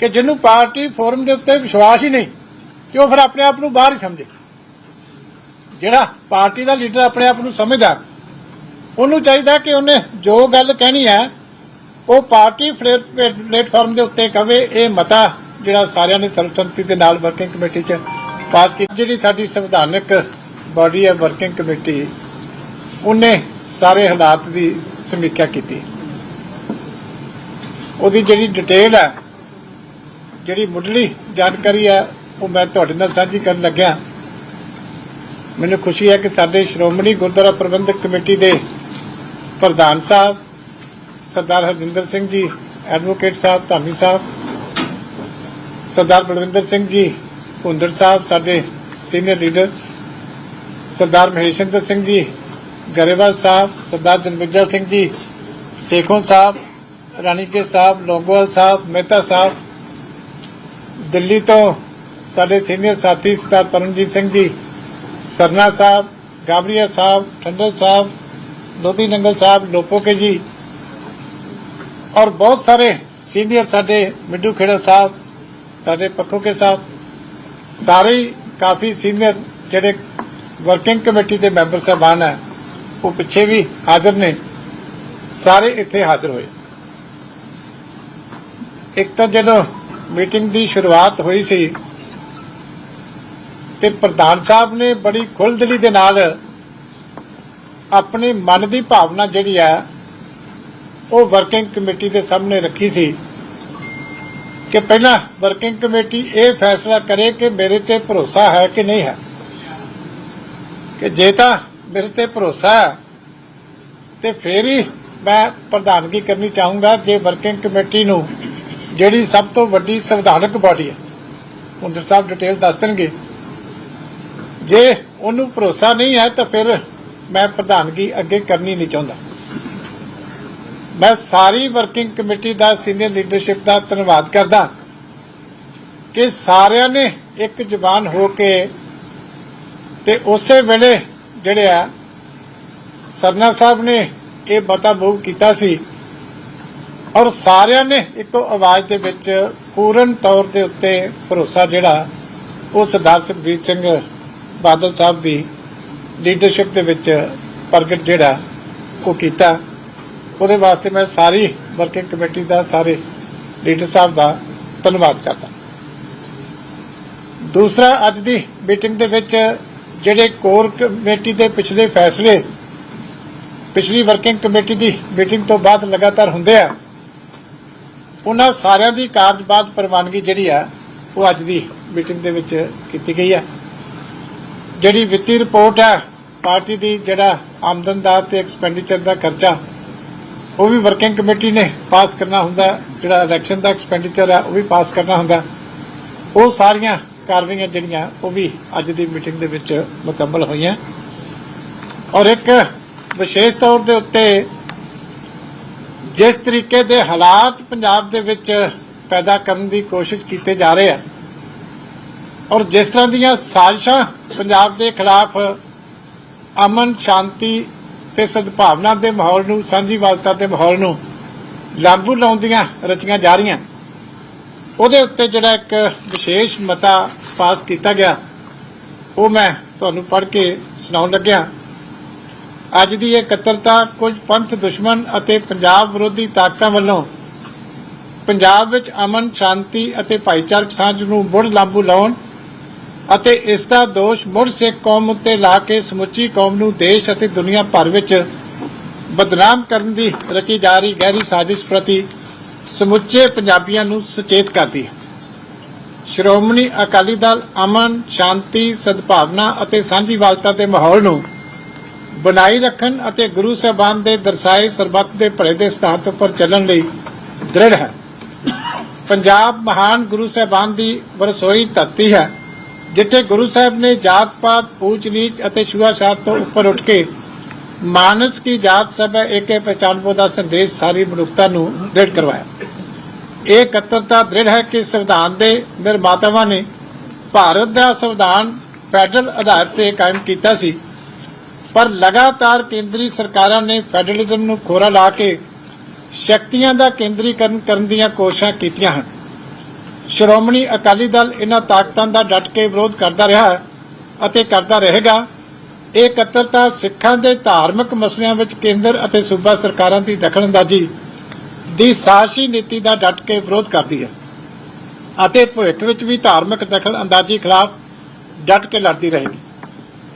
ਕਿ ਜਿਹਨੂੰ party form ਦੇ ਉੱਤੇ ਵਿਸ਼ਵਾਸ ਹੀ ਨਹੀਂ, ਕਿ ਉਹ ਫਿਰ ਆਪਣੇ ਆਪ ਨੂੰ ਬਾਹਰ ਹੀ ਸਮਝੇ। ਜਿਹੜਾ ਪਾਰਟੀ ਦਾ ਲੀਡਰ ਆਪਣੇ ਆਪ ਨੂੰ ਸਮਝਦਾ, ਉਹਨੂੰ ਚਾਹੀਦਾ ਕਿ ਉਹਨੇ ਜੋ ਗੱਲ ਕਹਿਣੀ ਹੈ, ਉਹ ਪਾਰਟੀ ਪਲੇਟਫਾਰਮ ਦੇ ਉੱਤੇ ਕਵੇ, ਇਹ ਮਤਾ ਜਿਹੜਾ ਸਾਰਿਆਂ ਨੇ ਸਰਬਸੰਮਤੀ ਦੇ ਨਾਲ ਵਰਕਿੰਗ ਕਮੇਟੀ 'ਚ ਪਾਸ ਕੀਤੀ, ਜਿਹੜੀ ਸਾਡੀ ਸੰਵਿਧਾਨਕ ਬਾਡੀ ਹੈ ਵਰਕਿੰਗ ਕਮੇਟੀ, ਉਹਨੇ ਸਾਰੇ ਹਾਲਾਤ ਦੀ ਸਮੀਖਿਆ ਕੀਤੀ। ਉਹਦੀ ਜਿਹੜੀ ਡਿਟੇਲ ਹੈ ਜਿਹੜੀ ਮੁੱਢਲੀ ਜਾਣਕਾਰੀ ਹੈ ਉਹ ਮੈਂ ਤੁਹਾਡੇ ਨਾਲ ਸਾਂਝੀ ਕਰਨ ਲੱਗਿਆ। ਮੈਨੂੰ ਖੁਸ਼ੀ ਹੈ ਕਿ ਸਾਡੇ ਸ਼੍ਰੋਮਣੀ ਗੁਰਦੁਆਰਾ ਪ੍ਰਬੰਧਕ ਕਮੇਟੀ ਦੇ ਪ੍ਰਧਾਨ ਸਾਹਿਬ, ਸਰਦਾਰ ਹਰਜਿੰਦਰ ਸਿੰਘ ਜੀ, ਐਡਵੋਕੇਟ ਸਾਹਿਬ ਧਾਮੀ ਸਾਹਿਬ, ਸਰਦਾਰ ਬਲਵਿੰਦਰ ਸਿੰਘ ਜੀ ਹੁੰਦੜ ਸਾਹਿਬ, ਸਾਡੇ ਸੀਨੀਅਰ ਲੀਡਰ, ਸਰਦਾਰ ਮਹੇਸ਼ਿੰਦਰ ਸਿੰਘ ਜੀ, ਗਰੇਵਾਲ ਸਾਹਿਬ, ਸਰਦਾਰ ਜਨਮਿੱਜਾ ਸਿੰਘ ਜੀ, ਸੇਖੋਂ ਸਾਹਿਬ, ਰਾਣੀਕੇ ਸਾਹਿਬ, ਲੋਂਗੋਵਾਲ ਸਾਹਿਬ, ਮਹਿਤਾ ਸਾਹਿਬ ਦਿੱਲੀ ਤੋਂ ਸਾਡੇ ਸੀਨੀਅਰ ਸਾਥੀ ਸਰਦਾਰ ਪਰਮਜੀਤ ਸਿੰਘ ਜੀ, ਸਰਨਾ ਸਾਹਿਬ, ਗਾਬਰੀਆ ਸਾਹਿਬ, ਠੰਡਲ ਸਾਹਿਬ, ਲੋਧੀ ਨੰਗਲ ਸਾਹਿਬ, ਲੋਪੋਕੇ ਜੀ, ਔਰ ਬਹੁਤ ਸਾਰੇ ਸੀਨੀਅਰ ਸਾਡੇ ਮਿੱਡੂ ਖੇੜਾ ਸਾਹਿਬ, ਸਾਡੇ ਪੱਖੋਕੇ ਸਾਹਿਬ, ਸਾਰੇ ਕਾਫੀ ਸੀਨੀਅਰ ਜਿਹੜੇ ਵਰਕਿੰਗ ਕਮੇਟੀ ਦੇ ਮੈਂਬਰ ਸਾਹਿਬਾਨ ਹੈ, ਉਹ ਪਿੱਛੇ ਵੀ ਹਾਜ਼ਰ ਨੇ, ਸਾਰੇ ਇੱਥੇ ਹਾਜ਼ਰ ਹੋਏ। ਇੱਕ ਤਾਂ ਜਦੋਂ ਮੀਟਿੰਗ ਦੀ ਸ਼ੁਰੂਆਤ ਹੋਈ ਸੀ ਤੇ ਪ੍ਰਧਾਨ ਸਾਹਿਬ ਨੇ ਬੜੀ ਖੁੱਲ੍ਹਦਿਲੀ ਦੇ ਨਾਲ ਆਪਣੇ ਮਨ ਦੀ ਭਾਵਨਾ ਜਿਹੜੀ ਆ, ਉਹ ਵਰਕਿੰਗ ਕਮੇਟੀ ਦੇ ਸਾਹਮਣੇ ਰੱਖੀ ਸੀ ਕਿ ਪਹਿਲਾਂ ਵਰਕਿੰਗ ਕਮੇਟੀ ਇਹ ਫੈਸਲਾ ਕਰੇ ਕਿ ਮੇਰੇ ਤੇ ਭਰੋਸਾ ਹੈ ਕਿ ਨਹੀਂ ਹੈ। ਕਿ ਜੇ ਤਾਂ ਮੇਰੇ ਤੇ ਭਰੋਸਾ ਹੈ, ਤੇ ਫੇਰ ਹੀ ਮੈਂ ਪ੍ਰਧਾਨਗੀ ਕਰਨੀ ਚਾਹੂੰਗਾ ਜੇ ਵਰਕਿੰਗ ਕਮੇਟੀ ਨੂੰ ਜਿਹੜੀ ਸਭ ਤੋਂ ਵੱਡੀ ਸੰਵਿਧਾਨਕ ਬਾਡੀ ਹੈ ਹੁੰਦਰ ਸਾਹਿਬ ਡਿਟੇਲ ਦੱਸ ਦੇਣਗੇ। ਜੇ ਉਹਨੂੰ ਭਰੋਸਾ ਨਹੀਂ ਹੈ, ਤਾਂ ਫਿਰ ਮੈਂ ਪ੍ਰਧਾਨਗੀ ਅੱਗੇ ਕਰਨੀ ਨਹੀਂ ਚਾਹੁੰਦਾ। ਮੈਂ ਸਾਰੀ ਵਰਕਿੰਗ ਕਮੇਟੀ ਦਾ ਸੀਨੀਅਰ ਲੀਡਰਸ਼ਿਪ ਦਾ ਧੰਨਵਾਦ ਕਰਦਾ ਕਿ ਸਾਰਿਆਂ ਨੇ ਇੱਕ ਜ਼ਬਾਨ ਹੋ ਕੇ ਤੇ ਉਸੇ ਵੇਲੇ ਜਿਹੜੇ ਆ, ਸਰਨਾ ਸਾਹਿਬ ਨੇ ਇਹ ਮਤਾ ਮੂਵ ਕੀਤਾ ਸੀ। ਔਰ ਸਾਰਿਆਂ ਨੇ ਇੱਕੋ ਆਵਾਜ਼ ਦੇ ਵਿੱਚ ਪੂਰਨ ਤੌਰ ਦੇ ਉੱਤੇ ਭਰੋਸਾ ਜਿਹੜਾ ਉਹ ਸਰਦਾਰ ਸੁਖਬੀਰ ਸਿੰਘ ਬਾਦਲ ਸਾਹਿਬ ਦੀ ਲੀਡਰਸ਼ਿਪ ਦੇ ਵਿੱਚ ਪ੍ਰਗਟ ਜਿਹੜਾ, ਉਹ ਕੀਤਾ। ਉਹਦੇ ਵਾਸਤੇ ਮੈਂ ਸਾਰੀ ਵਰਕਿੰਗ ਕਮੇਟੀ ਦਾ, ਸਾਰੇ ਲੀਡਰ ਸਾਹਿਬ ਦਾ ਧੰਨਵਾਦ ਕਰਦਾ। ਦੂਸਰਾ, ਅੱਜ ਦੀ ਮੀਟਿੰਗ ਦੇ ਵਿੱਚ ਜਿਹੜੇ ਕੋਰ ਕਮੇਟੀ ਦੇ ਪਿਛਲੇ ਫੈਸਲੇ, ਪਿਛਲੀ ਵਰਕਿੰਗ ਕਮੇਟੀ ਦੀ ਮੀਟਿੰਗ ਤੋਂ ਬਾਅਦ ਲਗਾਤਾਰ ਹੁੰਦੇ ਆ ਉਹਨਾਂ ਸਾਰਿਆਂ ਦੀ ਕਾਰਜਬਾਦ ਪ੍ਰਵਾਨਗੀ ਜਿਹੜੀ ਆ, ਉਹ ਅੱਜ ਦੀ ਮੀਟਿੰਗ ਦੇ ਵਿੱਚ ਕੀਤੀ ਗਈ ਹੈ ਜਿਹੜੀ ਵਿੱਤੀ ਰਿਪੋਰਟ ਹੈ ਪਾਰਟੀ ਦੀ ਜਿਹੜਾ ਆਮਦਨ ਦਾ ਤੇ ਐਕਸਪੈਂਡੀਚਰ ਦਾ ਖਰਚਾ, ਉਹ ਵੀ ਵਰਕਿੰਗ ਕਮੇਟੀ ਨੇ ਪਾਸ ਕਰਨਾ ਹੁੰਦਾ, ਜਿਹੜਾ ਇਲੈਕਸ਼ਨ ਦਾ ਐਕਸਪੈਂਡੀਚਰ ਹੈ ਉਹ ਵੀ ਪਾਸ ਕਰਨਾ ਹੁੰਦਾ। ਉਹ ਸਾਰੀਆਂ ਕਾਰਵਾਈਆਂ ਜਿਹੜੀਆਂ, ਉਹ ਵੀ ਅੱਜ ਦੀ ਮੀਟਿੰਗ ਦੇ ਵਿੱਚ ਮੁਕੰਮਲ ਹੋਈਆਂ। ਔਰ ਇੱਕ ਵਿਸ਼ੇਸ਼ ਤੌਰ ਦੇ ਉੱਤੇ ਜਿਸ ਤਰੀਕੇ ਦੇ ਹਾਲਾਤ ਪੰਜਾਬ ਦੇ ਵਿੱਚ ਪੈਦਾ ਕਰਨ ਦੀ ਕੋਸ਼ਿਸ਼ ਕੀਤੇ ਜਾ ਰਹੇ ਆ ਔਰ ਜਿਸ ਤਰ੍ਹਾਂ ਦੀਆਂ ਸਾਜ਼ਿਸ਼ਾਂ ਪੰਜਾਬ ਦੇ ਖਿਲਾਫ ਅਮਨ, ਸ਼ਾਂਤੀ ਤੇ ਸਦਭਾਵਨਾ ਦੇ ਮਾਹੌਲ ਨੂੰ, ਸਾਂਝੀਵਾਲਤਾ ਦੇ ਮਾਹੌਲ ਨੂੰ ਲਾਗੂ ਲਾਉਂਦੀਆਂ ਰਚੀਆਂ ਜਾ ਰਹੀਆਂ। ਉਹਦੇ ਉੱਤੇ ਜਿਹੜਾ ਇੱਕ ਵਿਸ਼ੇਸ਼ ਮਤਾ ਪਾਸ ਕੀਤਾ ਗਿਆ, ਉਹ ਮੈਂ ਤੁਹਾਨੂੰ ਪੜ੍ਹ ਕੇ ਸੁਣਾਉਣ ਲੱਗਿਆ। ਅੱਜ ਦੀ ਇਹ ਇਕੱਤਰਤਾ ਕੁਝ ਪੰਥ ਦੁਸ਼ਮਣ ਅਤੇ ਪੰਜਾਬ ਵਿਰੋਧੀ ਤਾਕਤਾਂ ਵੱਲੋਂ ਪੰਜਾਬ ਵਿੱਚ ਅਮਨ, ਸ਼ਾਂਤੀ ਅਤੇ ਭਾਈਚਾਰਕ ਸਾਂਝ ਨੂੰ ਮੁੜ ਲਾਗੂ ਲਾਉਣ ਅਤੇ ਇਸ ਦਾ ਦੋਸ਼ ਮੁੜ ਸਿੱਖ ਕੌਮ ਉੱਤੇ ਲਾ ਕੇ ਸਮੁੱਚੀ ਕੌਮ ਨੂੰ ਦੇਸ਼ ਅਤੇ ਦੁਨੀਆ ਭਰ ਵਿੱਚ ਬਦਨਾਮ ਕਰਨ ਦੀ ਰਚੀ ਜਾ ਰਹੀ ਗਹਿਰੀ ਸਾਜ਼ਿਸ਼ ਪ੍ਰਤੀ ਸਮੁੱਚੇ ਪੰਜਾਬੀਆਂ ਨੂੰ ਸੁਚੇਤ ਕਰਦੀ ਹੈ। ਸ਼੍ਰੋਮਣੀ ਅਕਾਲੀ ਦਲ ਅਮਨ, ਸ਼ਾਂਤੀ, ਸਦਭਾਵਨਾ ਅਤੇ ਸਾਂਝੀਵਾਲਤਾ ਦੇ ਮਾਹੌਲ ਨੂੰ ਬਣਾਈ ਰੱਖਣ ਅਤੇ ਗੁਰੂ ਸਾਹਿਬਾਨ ਦੇ ਦਰਸਾਏ ਸਰਬੱਤ ਦੇ ਭਲੇ ਦੇ ਸਿਧਾਂਤ ਉੱਪਰ ਚੱਲਣ ਲਈ ਦ੍ਰਿੜ ਹੈ। ਪੰਜਾਬ ਮਹਾਨ ਗੁਰੂ ਸਾਹਿਬਾਨ ਦੀ ਵਰਸੋਈ ਧਰਤੀ ਹੈ, ਜਿੱਥੇ ਗੁਰੂ ਸਾਹਿਬ ਨੇ ਜਾਤ ਪਾਤ, ਊਚ ਨੀਚ ਅਤੇ ਛੂਆ-ਛਾਤ ਤੋਂ ਉੱਪਰ ਉੱਠ ਕੇ ਮਾਨਸ ਕੀ ਜਾਤ ਸਭ ਹੈ ਏਕੇ ਪਹਿਚਾਨਬੋ ਦਾ ਸੰਦੇਸ਼ ਸਾਰੀ ਮਨੁੱਖਤਾ ਨੂੰ ਦ੍ਰਿੜ ਕਰਵਾਇਆ। ਇਹ ਇਕੱਤਰਤਾ ਦ੍ਰਿੜ ਹੈ ਕਿ ਸੰਵਿਧਾਨ ਦੇ ਨਿਰਮਾਤਾਵਾਂ ਨੇ ਭਾਰਤ ਦਾ ਸੰਵਿਧਾਨ ਫੈਡਰਲ ਆਧਾਰ ਤੇ ਕਾਇਮ ਕੀਤਾ ਸੀ। ਪਰ ਲਗਾਤਾਰ ਕੇਂਦਰੀ ਸਰਕਾਰਾਂ ਨੇ ਫੈਡਰਲਿਜ਼ਮ ਨੂੰ ਖੋਰਾ ਲਾ ਕੇ ਸ਼ਕਤੀਆਂ ਦਾ ਕੇਂਦਰੀਕਰਨ ਕਰਨ ਦੀਆਂ ਕੋਸ਼ਿਸ਼ਾਂ ਕੀਤੀਆਂ ਹਨ। ਸ਼੍ਰੋਮਣੀ ਅਕਾਲੀ ਦਲ ਇਹਨਾਂ ਤਾਕਤਾਂ ਦਾ ਡਟ ਕੇ ਵਿਰੋਧ ਕਰਦਾ ਰਿਹਾ ਅਤੇ ਕਰਦਾ ਰਹੇਗਾ। ਇਹ ਇਕੱਤਰਤਾ ਸਿੱਖਾਂ ਦੇ ਧਾਰਮਿਕ ਮਸਲਿਆਂ ਵਿੱਚ ਕੇਂਦਰ ਅਤੇ ਸੂਬਾ ਸਰਕਾਰਾਂ ਦੀ ਦਖਲਅੰਦਾਜ਼ੀ ਦੀ ਸਾਜ਼ਿਸ਼ੀ ਨੀਤੀ ਦਾ ਡਟ ਕੇ ਵਿਰੋਧ ਕਰਦੀ ਹੈ ਅਤੇ ਭਵਿੱਖ ਵਿੱਚ ਵੀ ਧਾਰਮਿਕ ਦਖਲਅੰਦਾਜ਼ੀ ਖਿਲਾਫ ਡਟ ਕੇ ਲੜਦੀ ਰਹੇਗੀ।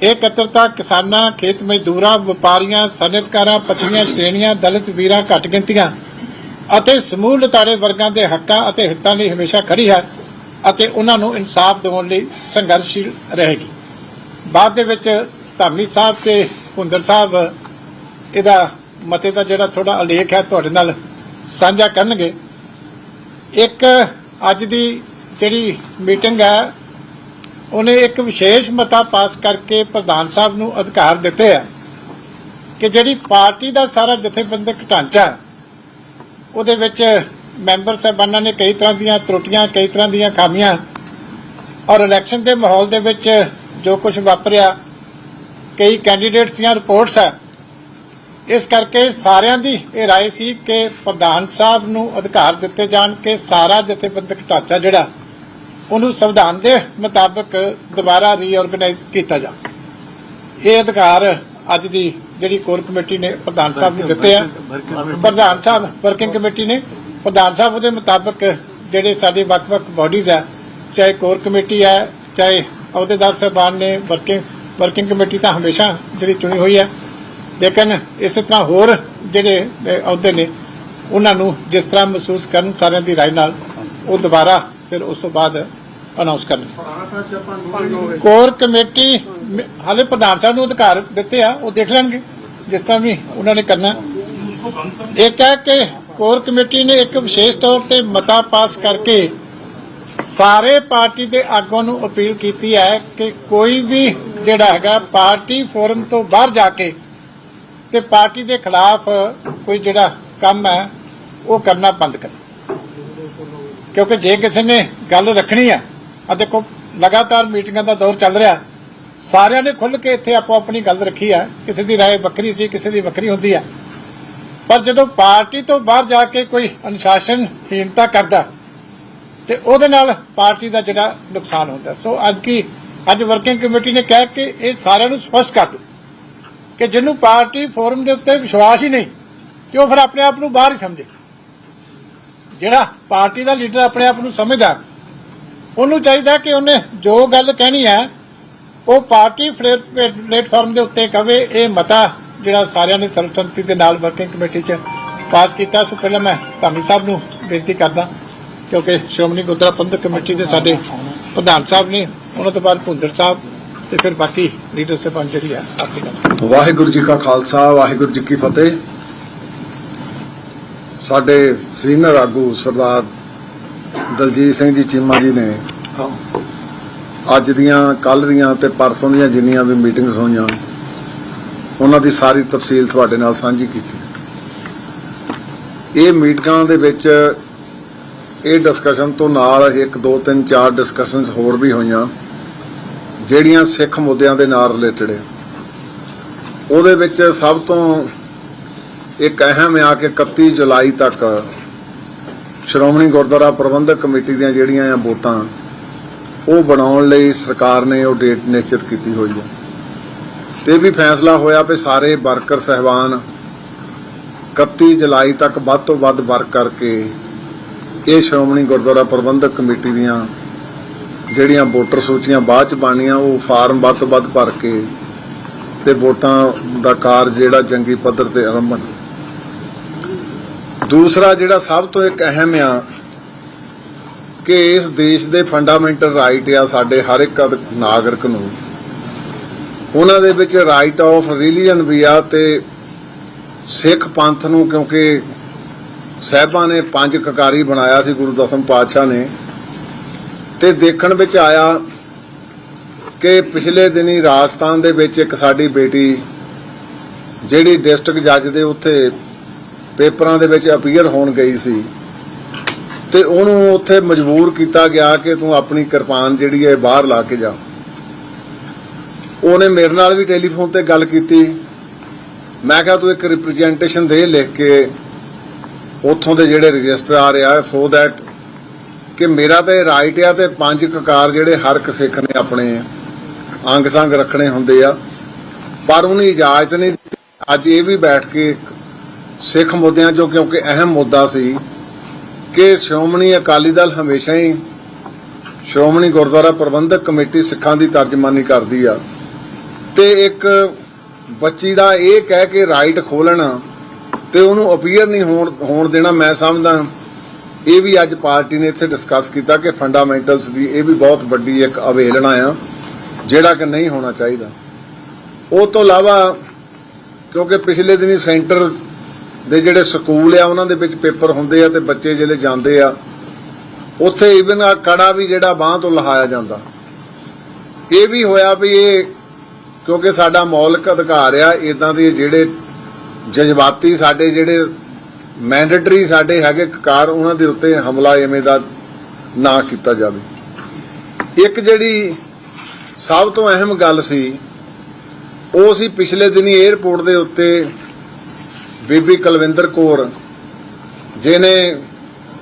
ਇਹ ਇਕੱਤਰਤਾ ਕਿਸਾਨਾਂ, ਖੇਤ ਮਜ਼ਦੂਰਾਂ, ਵਪਾਰੀਆਂ, ਸਨਅਤਕਾਰਾਂ ਪਛੜੀਆਂ ਸ਼੍ਰੇਣੀਆਂ, ਦਲਿਤ ਵੀਰਾਂ ਘੱਟ ਗਿਣਤੀਆਂ ਅਤੇ ਸਮੂਹ ਲਤਾੜੇ ਵਰਗਾਂ ਦੇ ਹੱਕਾਂ ਅਤੇ ਹਿੱਤਾਂ ਲਈ ਹਮੇਸ਼ਾ ਖੜੀ ਹੈ ਅਤੇ ਉਹਨਾਂ ਨੂੰ ਇਨਸਾਫ ਦਿਵਾਉਣ ਲਈ ਸੰਘਰਸ਼ੀਲ ਰਹੇਗੀ। ਬਾਅਦ ਦੇ ਵਿੱਚ ਧਾਮੀ ਸਾਹਿਬ ਤੇ ਹੁੰਦਰ ਸਾਹਿਬ, ਇਹਦਾ ਮਤੇ ਦਾ ਜਿਹੜਾ ਥੋੜਾ ਉਲੇਖ ਹੈ ਤੁਹਾਡੇ ਨਾਲ ਸਾਂਝਾ ਕਰਨਗੇ। ਇੱਕ ਅੱਜ ਦੀ ਜਿਹੜੀ ਮੀਟਿੰਗ ਹੈ ਉਹਨੇ ਇੱਕ ਵਿਸ਼ੇਸ਼ ਮਤਾ ਪਾਸ ਕਰਕੇ ਪ੍ਰਧਾਨ ਸਾਹਿਬ ਨੂੰ ਅਧਿਕਾਰ ਦਿੱਤੇ ਆ ਕਿ ਜਿਹੜੀ ਪਾਰਟੀ ਦਾ ਸਾਰਾ ਜਥੇਬੰਦਕ ਢਾਂਚਾ ਹੈ, ਉਹਦੇ ਵਿੱਚ ਮੈਂਬਰ ਸਾਹਿਬਾਨਾਂ ਨੇ ਕਈ ਤਰ੍ਹਾਂ ਦੀਆਂ ਤਰੁੱਟੀਆਂ ਕਈ ਤਰ੍ਹਾਂ ਦੀਆਂ ਖਾਮੀਆਂ ਔਰ ਇਲੈਕਸ਼ਨ ਦੇ ਮਾਹੌਲ ਦੇ ਵਿੱਚ ਜੋ ਕੁਝ ਵਾਪਰਿਆ ਕਈ ਕੈਂਡੀਡੇਟਸ ਦੀਆਂ ਰਿਪੋਰਟਸ ਹੈ ਇਸ ਕਰਕੇ ਸਾਰਿਆਂ ਦੀ ਇਹ رائے ਸੀ ਕਿ ਪ੍ਰਧਾਨ ਸਾਹਿਬ ਨੂੰ ਅਧਿਕਾਰ ਦਿੱਤੇ ਜਾਣ ਕਿ ਸਾਰਾ ਜਥੇਬੰਦਕ ਢਾਂਚਾ ਜਿਹੜਾ ਉਹਨੂੰ ਸੰਵਿਧਾਨ ਦੇ ਮੁਤਾਬਕ ਦੁਬਾਰਾ ਰੀਆਰਗੇਨਾਈਜ਼ ਕੀਤਾ ਜਾ। ਇਹ ਅਧਿਕਾਰ ਅੱਜ ਦੀ ਜਿਹੜੀ ਕੋਰ ਕਮੇਟੀ ਨੇ ਪ੍ਰਧਾਨ ਸਾਹਿਬ ਨੂੰ ਦਿੱਤੇ ਆ। ਪ੍ਰਧਾਨ ਸਾਹਿਬ ਵਰਕਿੰਗ ਕਮੇਟੀ ਨੇ। ਪ੍ਰਧਾਨ ਸਾਹਿਬ ਉਹਦੇ ਮੁਤਾਬਕ ਜਿਹੜੇ ਸਾਡੇ ਵੱਖ-ਵੱਖ ਬਾਡੀਜ਼ ਆ ਚਾਹੇ ਕੋਰ ਕਮੇਟੀ ਹੈ ਚਾਹੇ ਅਹੁਦੇਦਾਰ ਸਾਹਿਬਾਨ ਨੇ ਵਰਕਿੰਗ ਵਰਕਿੰਗ ਕਮੇਟੀ ਤਾਂ ਹਮੇਸ਼ਾ ਜਿਹੜੀ ਚੁਣੀ ਹੋਈ ਹੈ ਲੇਕਿਨ ਇਸੇ ਤਰ੍ਹਾਂ ਹੋਰ ਜਿਹੜੇ ਅਹ, ਅਹੁਦੇ ਨੇ ਉਹਨਾਂ ਨੂੰ ਜਿਸ ਤਰ੍ਹਾਂ ਮਹਿਸੂਸ ਕਰਨ ਸਾਰਿਆਂ ਦੀ ਰਾਏ ਨਾਲ ਉਹ ਦੁਬਾਰਾ ਫਿਰ ਉਸ ਤੋਂ ਬਾਅਦ ਅਨਾਉਂਸ ਕਰਨ। ਕੋਰ ਕਮੇਟੀ ਹਾਲੇ ਪ੍ਰਧਾਨ ਸਾਹਿਬ ਨੂੰ ਅਧਿਕਾਰ ਦਿੱਤੇ ਆ ਉਹ ਦੇਖ ਲੈਣਗੇ ਜਿਸ ਤਰ੍ਹਾਂ ਵੀ ਉਹਨਾਂ ਨੇ ਕਰਨਾ। ਇੱਕ ਹੈ ਕਿ ਕੋਰ ਕਮੇਟੀ ਨੇ ਇੱਕ ਵਿਸ਼ੇਸ਼ ਤੌਰ ਤੇ ਮਤਾ ਪਾਸ ਕਰਕੇ ਸਾਰੇ ਪਾਰਟੀ ਦੇ ਆਗੂਆਂ ਨੂੰ ਅਪੀਲ ਕੀਤੀ ਹੈ ਕਿ ਕੋਈ ਵੀ ਜਿਹੜਾ ਹੈਗਾ ਪਾਰਟੀ ਫੋਰਮ ਤੋਂ ਬਾਹਰ ਜਾ ਕੇ ਤੇ ਪਾਰਟੀ ਦੇ ਖਿਲਾਫ ਕੋਈ ਜਿਹੜਾ ਕੰਮ ਹੈ ਉਹ ਕਰਨਾ ਬੰਦ ਕਰੇ। ਕਿਉਂਕਿ ਜੇ ਕਿਸੇ ਨੇ ਗੱਲ ਰੱਖਣੀ ਆ ਆ ਦੇਖੋ ਲਗਾਤਾਰ ਮੀਟਿੰਗਾਂ ਦਾ ਦੌਰ ਚੱਲ ਰਿਹਾ ਸਾਰਿਆਂ ਨੇ ਖੁੱਲ ਕੇ ਇੱਥੇ ਆਪੋ ਆਪਣੀ ਗੱਲ ਰੱਖੀ ਆ ਕਿਸੇ ਦੀ رائے ਵੱਖਰੀ ਸੀ ਕਿਸੇ ਦੀ ਵੱਖਰੀ ਹੁੰਦੀ ਆ ਪਰ ਜਦੋਂ ਪਾਰਟੀ ਤੋਂ ਬਾਹਰ ਜਾ ਕੇ ਕੋਈ ਅਨੁਸ਼ਾਸਨਹੀਣਤਾ ਕਰਦਾ ਤੇ ਉਹਦੇ ਨਾਲ ਪਾਰਟੀ ਦਾ ਜਿਹੜਾ ਨੁਕਸਾਨ ਹੁੰਦਾ ਸੋ ਅੱਜ ਕੀ ਅੱਜ ਵਰਕਿੰਗ ਕਮੇਟੀ ਨੇ ਕਿਹਾ ਕਿ ਇਹ ਸਾਰਿਆਂ ਨੂੰ ਸਪਸ਼ਟ ਕਰ ਦਿਓ ਕਿ ਜਿਹਨੂੰ ਪਾਰਟੀ ਫੋਰਮ ਦੇ ਉੱਤੇ ਵਿਸ਼ਵਾਸ ਹੀ ਨਹੀਂ ਕਿ ਉਹ ਫਿਰ ਆਪਣੇ ਆਪ ਨੂੰ ਬਾਹਰ ਹੀ ਸਮਝੇ ਜਿਹੜਾ ਪਾਰਟੀ ਦਾ ਲੀਡਰ ਆਪਣੇ ਆਪ ਨੂੰ ਸਮਝਦਾ ਉਹਨੂੰ ਚਾਹੀਦਾ ਕਿ ਉਹਨੇ ਜੋ ਗੱਲ ਕਹਿਣੀ ਹੈ, ਉਹ ਪਾਰਟੀ ਫਲੇ- ਪਲੇਟਫਾਰਮ ਦੇ ਉੱਤੇ ਕਵੇ, ਇਹ ਮਤਾ ਜਿਹੜਾ ਸਾਰਿਆਂ ਨੇ ਸਰਬਸੰਮਤੀ ਦੇ ਨਾਲ ਵਰਕਿੰਗ ਕਮੇਟੀ 'ਚ ਪਾਸ ਕੀਤਾ। ਸੋ ਪਹਿਲਾਂ ਮੈਂ ਧਾਮੀ ਸਾਹਿਬ ਨੂੰ ਬੇਨਤੀ ਕਰਦਾ, ਕਿਉਂਕਿ ਸ਼੍ਰੋਮਣੀ ਗੁਰਦੁਆਰਾ ਪ੍ਰਬੰਧਕ ਕਮੇਟੀ ਦੇ ਸਾਡੇ ਪ੍ਰਧਾਨ ਸਾਹਿਬ ਨੇ, ਉਹਨਾਂ ਤੋਂ ਬਾਅਦ ਭੁੰਦਰ ਸਾਹਿਬ ਤੇ ਫਿਰ ਬਾਕੀ ਲੀਡਰਸ਼ਿਪ ਜਿਹੜੀ ਆ ਆਪਣੀ ਗੱਲ। ਵਾਹਿਗੁਰੂ ਜੀ ਕਾ ਖਾਲਸਾ, ਵਾਹਿਗੁਰੂ ਜੀ ਕੀ ਫਤਿਹ। ਸਾਡੇ ਸੀਨੀਅਰ ਆਗੂ ਸਰਦਾਰ ਦਲਜੀਤ ਸਿੰਘ ਜੀ ਚੀਮਾ ਜੀ ਨੇ ਅੱਜ ਦੀਆਂ ਕੱਲ ਦੀਆਂ ਤੇ ਪਰਸੋਂ ਦੀਆਂ ਜਿੰਨੀਆਂ ਵੀ ਮੀਟਿੰਗਸ ਹੋਈਆਂ ਉਹਨਾਂ ਦੀ ਸਾਰੀ ਤਫਸੀਲ ਤੁਹਾਡੇ ਨਾਲ ਸਾਂਝੀ ਕੀਤੀ। ਇਹ ਮੀਟਿੰਗਾਂ ਦੇ ਵਿੱਚ ਇਹ ਡਿਸਕਸ਼ਨ ਤੋਂ ਨਾਲ 1 2 3 4 ਡਿਸਕਸ਼ਨਸ ਹੋਰ ਵੀ ਹੋਈਆਂ ਜਿਹੜੀਆਂ ਸਿੱਖ ਮੁੱਦਿਆਂ ਦੇ ਨਾਲ ਰਿਲੇਟਡ ਹੈ ਉਹਦੇ ਵਿੱਚ ਸਭ ਤੋਂ ਇੱਕ ਅਹਿਮ ਆ ਕਿ 31 ਜੁਲਾਈ ਤੱਕ ਸ਼੍ਰੋਮਣੀ ਗੁਰਦੁਆਰਾ ਪ੍ਰਬੰਧਕ ਕਮੇਟੀ ਦੀਆਂ ਜਿਹੜੀਆਂ ਆ ਵੋਟਾਂ, ਉਹ ਬਣਾਉਣ ਲਈ ਸਰਕਾਰ ਨੇ ਉਹ ਡੇਟ ਨਿਸ਼ਚਿਤ ਕੀਤੀ ਹੋਈ ਹੈ। ਤੇ ਇਹ ਵੀ ਫੈਸਲਾ ਹੋਇਆ ਕਿ ਸਾਰੇ ਵਰਕਰ ਸਹਿਬਾਨ 31 ਜੁਲਾਈ ਤੱਕ ਵੱਧ ਤੋਂ ਵੱਧ ਵਰਕ ਕਰਕੇ ਇਹ ਸ਼੍ਰੋਮਣੀ ਗੁਰਦੁਆਰਾ ਪ੍ਰਬੰਧਕ ਕਮੇਟੀ ਦੀਆਂ ਜਿਹੜੀਆਂ ਵੋਟਰ ਸੂਚੀਆਂ ਬਾਅਦ ਚ ਬਣੀਆਂ, ਉਹ ਫਾਰਮ ਵੱਧ ਤੋਂ ਵੱਧ ਭਰ ਕੇ ਤੇ ਵੋਟਾਂ ਦਾ ਕਾਰਜ ਜਿਹੜਾ ਜੰਗੀ ਪੱਧਰ ਤੇ ਆਰੰਭਣ। ਦੂਸਰਾ ਜਿਹੜਾ ਸਭ ਤੋਂ ਇੱਕ ਅਹਿਮ ਆ ਕਿ ਇਸ ਦੇਸ਼ ਦੇ ਫੰਡਾਮੈਂਟਲ ਰਾਈਟ ਆ ਸਾਡੇ ਹਰ ਇੱਕ ਨਾਗਰਿਕ ਨੂੰ। ਉਹਨਾਂ ਦੇ ਵਿੱਚ ਰਾਈਟ ਆਫ ਰਿਲੀਜਨ ਵੀ ਆ ਤੇ ਸਿੱਖ ਪੰਥ ਨੂੰ ਕਿਉਂਕਿ ਸਹਿਬਾਂ ਨੇ ਪੰਜ ਕਕਾਰੀ ਬਣਾਇਆ ਸੀ, ਗੁਰੂ ਦਸਮ ਪਾਤਸ਼ਾਹ ਨੇ। ਤੇ ਦੇਖਣ ਵਿੱਚ ਆਇਆ ਕਿ ਪਿਛਲੇ ਦਿਨੀ ਰਾਜਸਥਾਨ ਦੇ ਵਿੱਚ ਇੱਕ ਸਾਡੀ ਬੇਟੀ, ਜਿਹੜੀ ਡਿਸਟ੍ਰਿਕਟ ਜੱਜ ਦੇ ਉੱਥੇ ਪੇਪਰਾਂ ਦੇ ਵਿੱਚ ਅਪੀਅਰ ਹੋਣ ਗਈ ਸੀ। ਤੇ ਉਹਨੂੰ ਉੱਥੇ ਮਜਬੂਰ ਕੀਤਾ ਗਿਆ ਕਿ ਤੂੰ ਆਪਣੀ ਕਿਰਪਾਨ ਜਿਹੜੀ ਹੈ ਬਾਹਰ ਲਾ ਕੇ ਜਾ। ਉਹਨੇ ਮੇਰੇ ਨਾਲ ਵੀ ਟੈਲੀਫੋਨ ਤੇ ਗੱਲ ਕੀਤੀ। ਮੈਂ ਕਿਹਾ, ਤੂੰ ਇੱਕ ਰਿਪਰੈਜ਼ੈਂਟੇਸ਼ਨ ਦੇ ਲਿਖ ਕੇ ਉੱਥੋਂ ਦੇ ਜਿਹੜੇ ਰਜਿਸਟਰਾਰ ਆ ਸੋ ਦੈਟ ਕਿ ਮੇਰਾ ਤੇ ਰਾਈਟ ਆ ਤੇ ਪੰਜ ਕਕਾਰ ਜਿਹੜੇ ਹਰ ਇੱਕ ਸਿੱਖ ਨੇ ਆਪਣੇ ਅੰਗ ਸੰਗ ਰੱਖਣੇ ਹੁੰਦੇ ਆ। ਪਰ ਉਹਨੂੰ ਇਜਾਜ਼ਤ ਨਹੀਂ ਦਿੱਤੀ। ਅੱਜ ਇਹ ਵੀ ਬੈਠ ਕੇ ਸਿੱਖ ਮੁੱਦਿਆਂ ਚੋਂ ਕਿਉਂਕਿ ਅਹਿਮ ਮੁੱਦਾ ਸੀ ਕਿ ਸ਼੍ਰੋਮਣੀ ਅਕਾਲੀ ਦਲ ਹਮੇਸ਼ਾ ਹੀ ਸ਼੍ਰੋਮਣੀ ਗੁਰਦੁਆਰਾ ਪ੍ਰਬੰਧਕ ਕਮੇਟੀ ਸਿੱਖਾਂ ਦੀ ਤਰਜਮਾਨੀ ਕਰਦੀ ਆ। ਤੇ ਇੱਕ ਬੱਚੀ ਦਾ ਇਹ ਕਹਿ ਕੇ ਰਾਈਟ ਖੋਲਣਾ ਤੇ ਉਹਨੂੰ ਅਪੀਅਰ ਨਹੀਂ ਹੋਣ ਹੋਣ ਦੇਣਾ ਮੈਂ ਸਮਝਦਾ। ਇਹ ਵੀ ਅੱਜ ਪਾਰਟੀ ਨੇ ਇੱਥੇ ਡਿਸਕਸ ਕੀਤਾ ਕਿ ਫੰਡਾਮੈਂਟਲਸ ਦੀ ਇਹ ਵੀ ਬਹੁਤ ਵੱਡੀ ਇੱਕ ਅਵੇਲਣਾ ਆ, ਜਿਹੜਾ ਕਿ ਨਹੀਂ ਹੋਣਾ ਚਾਹੀਦਾ। ਉਹ ਤੋਂ ਇਲਾਵਾ ਕਿਉਂਕਿ ਪਿਛਲੇ ਦਿਨੀ ਸੈਂਟਰ ਦੇ ਜਿਹੜੇ ਸਕੂਲ ਆ, ਉਹਨਾਂ ਦੇ ਵਿੱਚ ਪੇਪਰ ਹੁੰਦੇ ਆ ਤੇ ਬੱਚੇ ਜਿਹੜੇ ਜਾਂਦੇ ਆ, ਉੱਥੇ ਇਵਨ ਆ ਕੜਾ ਵੀ ਜਿਹੜਾ ਬਾਹ ਤੋਂ ਲਹਾਇਆ ਜਾਂਦਾ। ਇਹ ਵੀ ਹੋਇਆ ਵੀ ਇਹ ਕਿਉਂਕਿ ਸਾਡਾ ਮੌਲਿਕ ਅਧਿਕਾਰ ਆ ਇਦਾਂ ਦੇ ਜਿਹੜੇ ਜਜ਼ਬਾਤੀ ਸਾਡੇ ਜਿਹੜੇ ਮੈਂਡੇਟਰੀ ਸਾਡੇ ਹੈਗੇ ਕਾਰ, ਉਹਨਾਂ ਦੇ ਉੱਤੇ ਹਮਲਾ ਐਵੇਂ ਦਾ ਨਾ ਕੀਤਾ ਜਾਵੇ। ਇੱਕ ਜਿਹੜੀ ਸਭ ਤੋਂ ਅਹਿਮ ਗੱਲ ਸੀ, ਉਹ ਸੀ ਪਿਛਲੇ ਦਿਨੀ 에ਅਰਪੋਰਟ ਦੇ ਉੱਤੇ ਬੀਬੀ ਕੁਲਵਿੰਦਰ ਕੌਰ, ਜਿਹਨੇ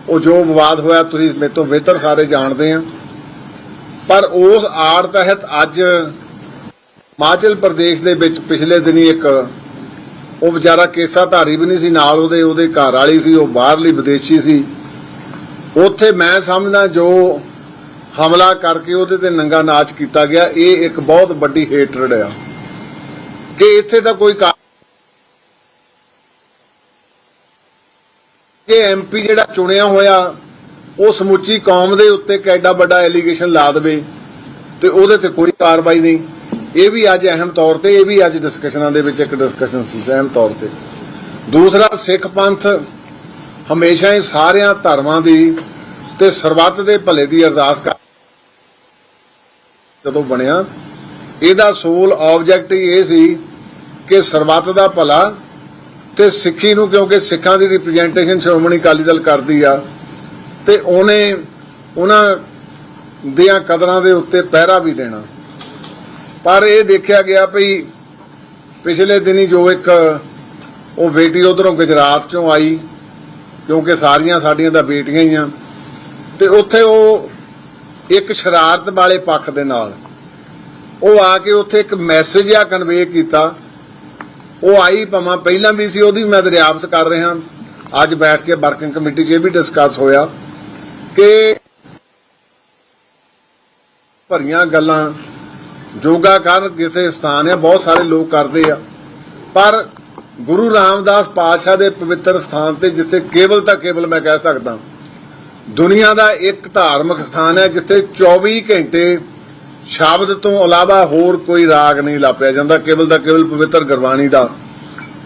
ਉਹ ਜੋ ਵਿਵਾਦ ਹੋਇਆ ਤੁਸੀਂ ਮੇਰੇ ਤੋਂ ਬਿਹਤਰ ਸਾਰੇ ਜਾਣਦੇ ਆ। ਪਰ ਉਸ ਆੜ ਤਹਿਤ ਅੱਜ ਹਿਮਾਚਲ ਪ੍ਰਦੇਸ਼ ਦੇ ਵਿੱਚ ਪਿਛਲੇ ਦਿਨੀ ਇੱਕ ਉਹ ਵਿਚਾਰਾ ਕੇਸਾ ਧਾਰੀ ਵੀ ਨਹੀਂ ਸੀ, ਨਾਲ ਉਹਦੇ ਉਹਦੇ ਘਰ ਵਾਲੀ ਸੀ, ਉਹ ਬਾਹਰਲੀ ਵਿਦੇਸ਼ੀ ਸੀ। ਉੱਥੇ ਮੈਂ ਸਮਝਦਾ ਜੋ ਹਮਲਾ ਕਰਕੇ ਉਹਦੇ ਤੇ ਨੰਗਾ ਨਾਚ ਕੀਤਾ ਗਿਆ, ਇਹ ਇੱਕ ਬਹੁਤ ਵੱਡੀ ਹੇਟਰਡ ਆ। ਕਿ ਇੱਥੇ ਤਾਂ ਕੋਈ ਇਹ ਐਮਪੀ ਜਿਹੜਾ ਚੁਣਿਆ ਹੋਇਆ, ਉਹ ਸਮੁੱਚੀ ਕੌਮ ਦੇ ਉੱਤੇ ਕਿੱਡਾ ਵੱਡਾ ਐਲੀਗੇਸ਼ਨ ਲਾ ਦੇਵੇ ਤੇ ਉਹਦੇ ਤੇ ਕੋਈ ਕਾਰਵਾਈ ਨਹੀਂ। ਇਹ ਵੀ ਅੱਜ ਅਹਿਮ ਤੌਰ ਤੇ, ਇਹ ਵੀ ਅੱਜ ਡਿਸਕਸ਼ਨਾਂ ਦੇ ਵਿੱਚ ਇੱਕ ਡਿਸਕਸ਼ਨ ਸੀ, ਅਹਿਮ ਤੌਰ ਤੇ। ਦੂਸਰਾ, ਸਿੱਖ ਪੰਥ ਹਮੇਸ਼ਾ ਹੀ ਸਾਰਿਆਂ ਧਰਮਾਂ ਦੀ ਤੇ ਸਰਬੱਤ ਦੇ ਭਲੇ ਦੀ ਅਰਦਾਸ ਕਰ ਜਦੋਂ ਬਣਿਆ। ਇਹਦਾ ਸੋਲ ਆਬਜੈਕਟ ਇਹ ਸੀ ਕਿ ਸਰਬੱਤ ਦਾ ਭਲਾ ਤੇ ਸਿੱਖੀ ਨੂੰ ਕਿਉਂਕਿ ਸਿੱਖਾਂ ਦੀ ਰਿਪਰੈਜ਼ੈਂਟੇਸ਼ਨ ਸ਼੍ਰੋਮਣੀ ਅਕਾਲੀ ਦਲ ਕਰਦੀ ਆ, ਤੇ ਉਹਨੇ ਉਹਨਾਂ ਦੀਆਂ ਕਦਰਾਂ ਦੇ ਉੱਤੇ ਪਹਿਰਾ ਵੀ ਦੇਣਾ। ਪਰ ਇਹ ਦੇਖਿਆ ਗਿਆ ਵੀ ਪਿਛਲੇ ਦਿਨੀ ਜੋ ਇੱਕ ਉਹ ਬੇਟੀ ਉਧਰੋਂ ਗੁਜਰਾਤ ਚੋਂ ਆਈ, ਕਿਉਂਕਿ ਸਾਰੀਆਂ ਸਾਡੀਆਂ ਤਾਂ ਬੇਟੀਆਂ ਹੀ ਆ, ਤੇ ਉੱਥੇ ਉਹ ਇੱਕ ਸ਼ਰਾਰਤ ਵਾਲੇ ਪੱਖ ਦੇ ਨਾਲ ਉਹ ਆ ਕੇ ਉੱਥੇ ਇੱਕ ਮੈਸੇਜ ਆ ਕਨਵੇ ਕੀਤਾ ਉਹ ਆਈ ਭਾਵੇਂ ਪਹਿਲਾਂ ਵੀ ਸੀ, ਉਹਦੀ ਮੈਂ ਦਰਿਆਪਤ ਕਰ ਰਿਹਾ। ਅੱਜ ਬੈਠ ਕੇ ਵਰਕਿੰਗ ਕਮੇਟੀ 'ਚ ਇਹ ਵੀ ਡਿਸਕਸ ਹੋਇਆ ਕਿ ਭਰੀਆਂ ਗੱਲਾਂ ਯੋਗਾ ਕਰਨ ਕਿਤੇ ਸਥਾਨ ਹੈ ਬਹੁਤ ਸਾਰੇ ਲੋਕ ਕਰਦੇ ਆ। ਪਰ ਗੁਰੂ ਰਾਮਦਾਸ ਪਾਤਸ਼ਾਹ ਦੇ ਪਵਿੱਤਰ ਸਥਾਨ ਤੇ ਜਿੱਥੇ ਕੇਵਲ ਤਾਂ ਕੇਵਲ ਮੈਂ ਕਹਿ ਸਕਦਾ, ਦੁਨੀਆ ਦਾ ਇੱਕ ਧਾਰਮਿਕ ਸਥਾਨ ਹੈ ਜਿੱਥੇ 24 ਘੰਟੇ ਸ਼ਬਦ ਤੋਂ ਇਲਾਵਾ ਹੋਰ ਕੋਈ ਰਾਗ ਨਹੀਂ ਲਾਪਿਆ ਜਾਂਦਾ। ਕੇਵਲ ਦਾ ਕੇਵਲ ਪਵਿੱਤਰ ਗੁਰਬਾਣੀ ਦਾ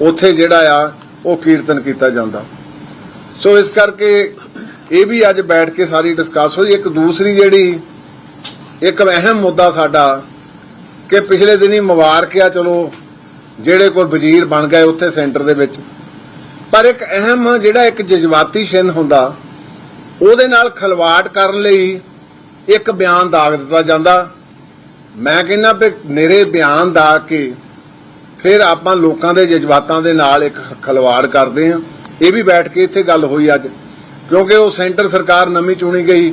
ਉੱਥੇ ਜਿਹੜਾ ਆ, ਉਹ ਕੀਰਤਨ ਕੀਤਾ ਜਾਂਦਾ। ਸੋ ਇਸ ਕਰਕੇ ਇਹ ਵੀ ਅੱਜ ਬੈਠ ਕੇ ਸਾਰੀ ਡਿਸਕਸ ਹੋਈ। ਇੱਕ ਦੂਸਰੀ ਜਿਹੜੀ, ਇੱਕ ਅਹਿਮ ਮੁੱਦਾ ਸਾਡਾ ਕਿ ਪਿਛਲੇ ਦਿਨੀ ਮੁਬਾਰਕ ਆ ਚਲੋ ਜਿਹੜੇ ਕੋਈ ਵਜ਼ੀਰ ਬਣ ਗਏ ਉੱਥੇ ਸੈਂਟਰ ਦੇ ਵਿੱਚ। ਪਰ ਇੱਕ ਅਹਿਮ ਜਿਹੜਾ ਇੱਕ ਜਜ਼ਬਾਤੀ ਛਿੰਨ ਹੁੰਦਾ, ਉਹਦੇ ਨਾਲ ਖਲਵਾੜ ਕਰਨ ਲਈ ਇੱਕ ਬਿਆਨ ਦਾਗ ਦਿੱਤਾ ਜਾਂਦਾ। ਮੈਂ ਕਹਿੰਦਾ ਵੀ ਨੇਰੇ ਬਿਆਨ ਦਾ ਕੇ ਫਿਰ ਆਪਾਂ ਲੋਕਾਂ ਦੇ ਜਜ਼ਬਾਤਾਂ ਦੇ ਨਾਲ ਇੱਕ ਖਲਵਾੜ ਕਰਦੇ ਆ ਇਹ ਵੀ ਬੈਠ ਕੇ ਇੱਥੇ ਗੱਲ ਹੋਈ ਅੱਜ। ਕਿਉਂਕਿ ਉਹ ਸੈਂਟਰ ਸਰਕਾਰ ਨਵੀਂ ਚੁਣੀ ਗਈ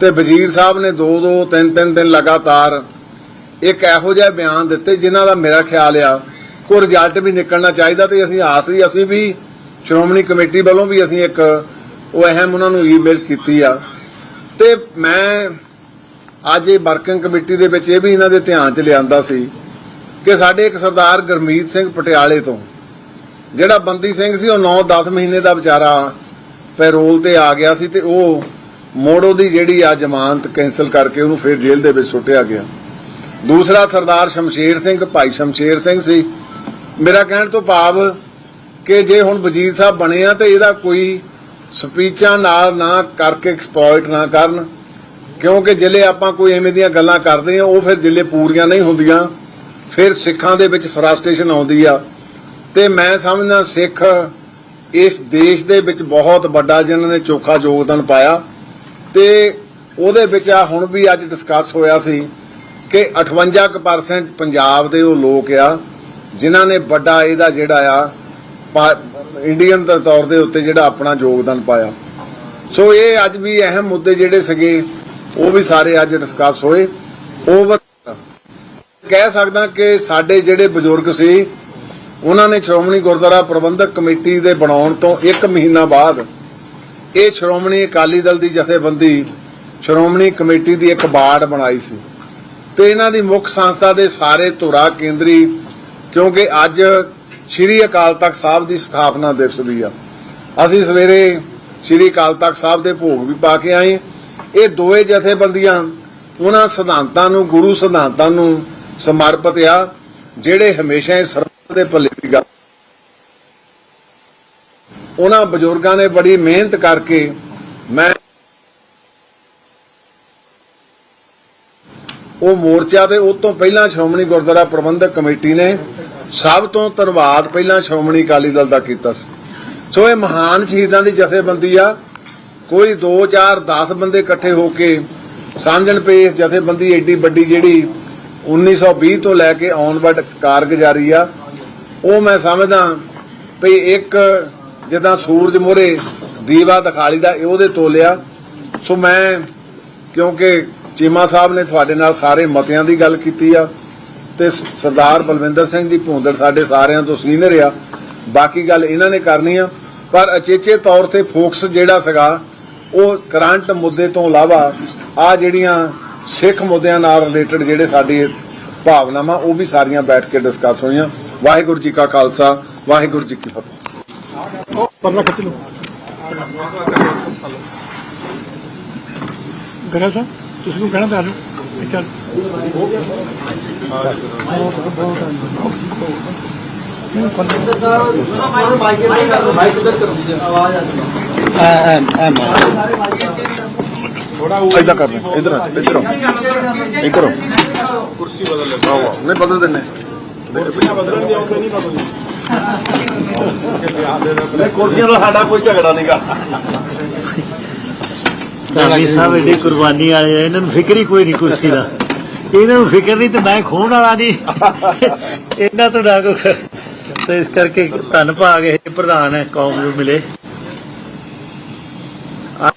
ਤੇ ਵਜ਼ੀਰ ਸਾਹਿਬ ਨੇ ਦੋ ਦੋ, ਤਿੰਨ ਤਿੰਨ ਦਿਨ ਲਗਾਤਾਰ ਇੱਕ ਇਹੋ ਜਿਹਾ ਬਿਆਨ ਦਿੱਤੇ ਜਿਨ੍ਹਾਂ ਦਾ ਮੇਰਾ ਖਿਆਲ ਆ, ਕੋਈ ਰਿਜ਼ਲਟ ਵੀ ਨਿਕਲਣਾ ਚਾਹੀਦਾ ਤੇ ਅਸੀਂ ਆਸ ਵੀ ਅਸੀਂ ਵੀ ਸ਼੍ਰੋਮਣੀ ਕਮੇਟੀ ਵੱਲੋਂ ਵੀ ਅਸੀਂ ਇੱਕ ਉਹ ਅਹਿਮ ਉਹਨਾਂ ਨੂੰ ਈਮੇਲ ਕੀਤੀ ਆ। ਤੇ ਮੈਂ ਅੱਜ ਇਹ ਵਰਕਿੰਗ ਕਮੇਟੀ ਦੇ ਵਿੱਚ ਇਹ ਵੀ ਇਹਨਾਂ ਦੇ ਧਿਆਨ 'ਚ ਲਿਆਂਦਾ ਸੀ ਕਿ ਸਾਡੇ ਇੱਕ ਸਰਦਾਰ ਗਰਮੀਤ ਸਿੰਘ ਪਟਿਆਲੇ ਤੋਂ, ਜਿਹੜਾ ਬੰਦੀ ਸਿੰਘ ਸੀ, ਉਹ 9-10 ਮਹੀਨੇ ਦਾ ਵਿਚਾਰਾ ਪੈਰੋਲ ਤੇ ਆ ਗਿਆ ਸੀ ਤੇ ਉਹ ਮੋੜੋ ਦੀ ਜਿਹੜੀ ਆ ਜ਼ਮਾਨਤ ਕੈਨਸਲ ਕਰਕੇ ਉਹਨੂੰ ਫਿਰ ਜੇਲ੍ਹ ਦੇ ਵਿੱਚ ਸੁੱਟਿਆ ਗਿਆ। ਦੂਸਰਾ ਸਰਦਾਰ ਸ਼ਮਸ਼ੇਰ ਸਿੰਘ, ਭਾਈ ਸ਼ਮਸ਼ੇਰ ਸਿੰਘ ਸੀ। ਮੇਰਾ ਕਹਿਣ ਤੋਂ ਭਾਵ ਕਿ ਜੇ ਹੁਣ ਵਜ਼ੀਰ ਸਾਹਿਬ ਬਣੇ ਆ ਤੇ ਇਹਦਾ ਕੋਈ ਸਪੀਚਾਂ ਨਾਲ ਨਾ ਕਰਕੇ ਐਕਸਪਲੋਇਟ ਨਾ ਕਰਨ ਕਿਉਂਕਿ ਜਿਲੇ ਆਪਾਂ ਕੋਈ ਐਵੇਂ ਦੀਆਂ ਗੱਲਾਂ ਕਰਦੇ ਆ ਉਹ ਫਿਰ ਜਿਲੇ ਪੂਰੀਆਂ ਨਹੀਂ ਹੁੰਦੀਆਂ। ਫਿਰ ਸਿੱਖਾਂ ਦੇ ਵਿੱਚ ਫਰਸਟ੍ਰੇਸ਼ਨ ਆਉਂਦੀ ਆ। ਤੇ ਮੈਂ ਸਮਝਦਾ ਸਿੱਖ ਇਸ ਦੇਸ਼ ਦੇ ਵਿੱਚ ਬਹੁਤ ਵੱਡਾ ਜਿਨ੍ਹਾਂ ਨੇ ਚੋਖਾ ਯੋਗਦਾਨ ਪਾਇਆ। ਤੇ ਉਹਦੇ ਵਿੱਚ ਆ ਹੁਣ ਵੀ ਅੱਜ ਡਿਸਕਸ ਹੋਇਆ ਸੀ ਕਿ 58% ਪੰਜਾਬ ਦੇ ਉਹ ਲੋਕ ਆ, ਜਿਨ੍ਹਾਂ ਨੇ ਵੱਡਾ ਇਹਦਾ ਜਿਹੜਾ ਆ ਇੰਡੀਅਨ ਦੇ ਤੌਰ ਦੇ ਉੱਤੇ ਜਿਹੜਾ ਆਪਣਾ ਯੋਗਦਾਨ ਪਾਇਆ। ਸੋ ਇਹ ਅੱਜ ਵੀ ਅਹਿਮ ਮੁੱਦੇ ਜਿਹੜੇ ਸੀਗੇ ਉਹ ਵੀ ਸਾਰੇ ਅੱਜ ਡਿਸਕਸ ਹੋਏ। ਓਵਰ ਕਹਿ ਸਕਦਾ ਕਿ ਸਾਡੇ ਜਿਹੜੇ ਬਜ਼ੁਰਗ ਸੀ, ਉਹਨਾਂ ਨੇ ਸ਼੍ਰੋਮਣੀ ਗੁਰਦੁਆਰਾ ਪ੍ਰਬੰਧਕ ਕਮੇਟੀ ਦੇ ਬਣਾਉਣ ਤੋਂ 1 ਮਹੀਨਾ ਬਾਅਦ ਇਹ ਸ਼੍ਰੋਮਣੀ ਅਕਾਲੀ ਦਲ ਦੀ ਜਥੇਬੰਦੀ ਸ਼੍ਰੋਮਣੀ ਕਮੇਟੀ ਦੀ ਇੱਕ ਬਾੜ ਬਣਾਈ ਸੀ। ਤੇ ਇਹਨਾਂ ਦੀ ਮੁੱਖ ਸੰਸਥਾ ਦੇ ਸਾਰੇ ਧੁਰਾ ਕੇਂਦਰੀ, ਕਿਉਂਕਿ ਅੱਜ ਸ਼੍ਰੀ ਅਕਾਲ ਤਖਤ ਸਾਹਿਬ ਦੀ ਸਥਾਪਨਾ ਦਿਵਸ ਵੀ ਆ। ਅਸੀਂ ਸਵੇਰੇ ਸ਼੍ਰੀ ਅਕਾਲ ਤਖਤ ਸਾਹਿਬ ਦੇ ਭੋਗ ਵੀ ਪਾ ਕੇ ਆਏ। ਇਹ ਦੋਏ ਜਥੇਬੰਦੀਆਂ ਉਹਨਾਂ ਸਿਧਾਂਤਾਂ ਨੂੰ, ਗੁਰੂ ਸਿਧਾਂਤਾਂ ਨੂੰ ਸਮਰਪਿਤ ਆ, ਜਿਹੜੇ ਹਮੇਸ਼ਾ ਹੀ ਸਰਬੱਤ ਦੇ ਭਲੇ ਦੀ ਗੱਲ। ਉਹਨਾਂ ਬਜ਼ੁਰਗਾਂ ਨੇ ਬੜੀ ਮਿਹਨਤ ਕਰਕੇ ਮੈਂ ਉਹ ਮੋਰਚਾ ਤੇ ਉਸ ਤੋਂ ਪਹਿਲਾਂ ਸ਼੍ਰੋਮਣੀ ਗੁਰਦੁਆਰਾ ਪ੍ਰਬੰਧਕ ਕਮੇਟੀ ਨੇ ਸਭ ਤੋਂ ਧੰਨਵਾਦ ਪਹਿਲਾਂ ਸ਼੍ਰੋਮਣੀ ਅਕਾਲੀ ਦਲ ਦਾ ਕੀਤਾ ਸੀ। ਸੋ ਇਹ ਮਹਾਨ ਸ਼ਹੀਦਾਂ ਦੀ ਜਥੇਬੰਦੀ ਆ। ਕੋਈ 2 4 10 ਬੰਦੇ ਇਕੱਠੇ ਹੋ ਕੇ ਸਮਝਣ ਪਏ ਇਸ ਜਥੇਬੰਦੀ ਏਡੀ ਵੱਡੀ ਜਿਹੜੀ 1920 ਤੋਂ ਲੈ ਕੇ ਆਨਵਰਡ ਕਾਰਗੁਜ਼ਾਰੀ ਆ। ਉਹ ਮੈਂ ਸਮਝਦਾ ਵੀ ਇੱਕ ਜਿੱਦਾਂ ਸੂਰਜ ਮੋਰੇ ਦੀਵਾ ਦਿਖਾਲੀ ਦਾ ਇਹ ਉਹਦੇ ਤੋਲਿਆ ਸੋ ਮੈਂ ਕਿਉਂਕਿ ਚੀਮਾ ਸਾਹਿਬ ਨੇ ਤੁਹਾਡੇ ਨਾਲ ਸਾਰੇ ਮਤਿਆਂ ਦੀ ਗੱਲ ਕੀਤੀ ਆ ਤੇ ਸਰਦਾਰ ਬਲਵਿੰਦਰ ਸਿੰਘ ਦੀ ਭੂੰਦੜ ਸਾਡੇ ਸਾਰਿਆਂ ਤੋਂ ਸੀਨੀਅਰ ਆ। ਬਾਕੀ ਗੱਲ ਇਹਨਾਂ ਨੇ ਕਰਨੀ ਆ। ਪਰ ਅਚੇਚੇ ਤੌਰ ਤੇ ਫੋਕਸ ਜਿਹੜਾ ਸੀਗਾ ਉਹ ਕਰੰਟ ਮੁੱਦੇ ਤੋਂ ਇਲਾਵਾ ਆ ਜਿਹੜੀਆਂ ਸਿੱਖ ਮੁੱਦਿਆਂ ਨਾਲ ਰਿਲੇਟਡ ਜਿਹੜੇ ਸਾਡੀ ਭਾਵਨਾਵਾਂ, ਉਹ ਵੀ ਸਾਰੀਆਂ ਬੈਠ ਕੇ ਡਿਸਕਸ ਹੋਈਆਂ। ਵਾਹਿਗੁਰੂ ਜੀ ਕਾ ਖਾਲਸਾ, ਵਾਹਿਗੁਰੂ ਜੀ ਕੀ ਫਤਿਹ। ਪਰਲਾ ਖਿੱਚ ਲਓ। ਗਰਾ ਸਾਹਿਬ, ਤੁਸੀਂ ਨੂੰ ਕਹਿਣਾ ਤਾਂ ਆ ਜਾਓ ਇੱਥੇ ਆ ਜਾਓ। ਇਦਾਂ ਕਰ ਇਧਰ ਆ ਇਧਰ ਆ ਇਧਰ ਆ ਕੁਰਸੀ ਬਦਲ ਲੈ ਆਓ ਆਓ। ਨਹੀਂ ਬਦਲ ਦਿੰਨੇ ਨਹੀਂ ਕੁਰਸੀਆਂ ਦਾ ਸਾਡਾ ਕੋਈ ਝਗੜਾ ਨਹੀਂਗਾ ਧਾਮੀ ਸਾਹਿਬ ਏਡੀ ਕੁਰਬਾਨੀ ਆਏ ਆ, ਇਹਨਾਂ ਨੂੰ ਫਿਕਰ ਹੀ ਕੋਈ ਨਹੀਂ ਕੁਰਸੀ ਦਾ ਇਹਨਾਂ ਨੂੰ ਫਿਕਰ ਨਹੀਂ ਤੇ ਮੈਂ ਖੋਣ ਵਾਲਾ ਨਹੀਂ ਇਹਨਾਂ ਤੋਂ ਨਾ ਕੁਛ ਤੇ ਇਸ ਕਰਕੇ ਧੰਨ ਭਾਗ ਇਹ ਪ੍ਰਧਾਨ ਹੈ, ਕੌਮ ਨੂੰ ਮਿਲੇ। ਆ-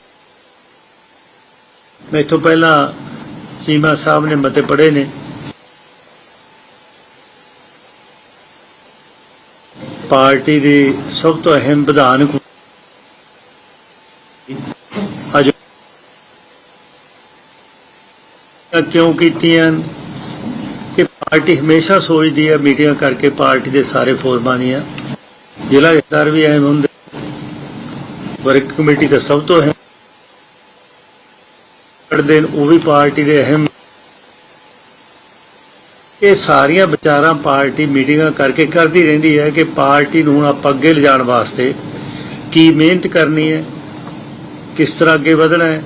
ਮੈਥੋਂ ਪਹਿਲਾਂ ਚੀਮਾ ਸਾਹਿਬ ਨੇ ਮਤੇ ਪੜੇ ਨੇ। ਪਾਰਟੀ ਦੀ ਸਭ ਤੋਂ ਅਹਿਮ ਵਿਧਾਨ ਕਿਉਂ ਕੀਤੀਆਂ? ਪਾਰਟੀ ਹਮੇਸ਼ਾ ਸੋਚਦੀ ਹੈ, ਮੀਟਿੰਗਾਂ ਕਰਕੇ ਪਾਰਟੀ ਦੇ ਸਾਰੇ ਫੋਰਮਾਂ ਦੀਆਂ। ਜ਼ਿਲ੍ਹਾ ਜਥੇਦਾਰ ਵੀ ਅਹਿਮ ਹੁੰਦੇ ਵਰਕ ਕਮੇਟੀ ਦਾ ਸਭ ਤੋਂ ਅਹਿਮ ਕਰਦੇ ਉਹ ਵੀ ਪਾਰਟੀ ਦੇ ਅਹਿਮ। ਇਹ ਸਾਰੀਆਂ ਵਿਚਾਰਾਂ ਪਾਰਟੀ ਮੀਟਿੰਗਾਂ ਕਰਕੇ ਕਰਦੀ ਰਹਿੰਦੀ ਹੈ ਕਿ ਪਾਰਟੀ ਨੂੰ ਹੁਣ ਆਪਾਂ ਅੱਗੇ ਲਿਜਾਣ ਵਾਸਤੇ ਕੀ ਮਿਹਨਤ ਕਰਨੀ ਹੈ, ਕਿਸ ਤਰ੍ਹਾਂ ਅੱਗੇ ਵਧਣਾ ਹੈ।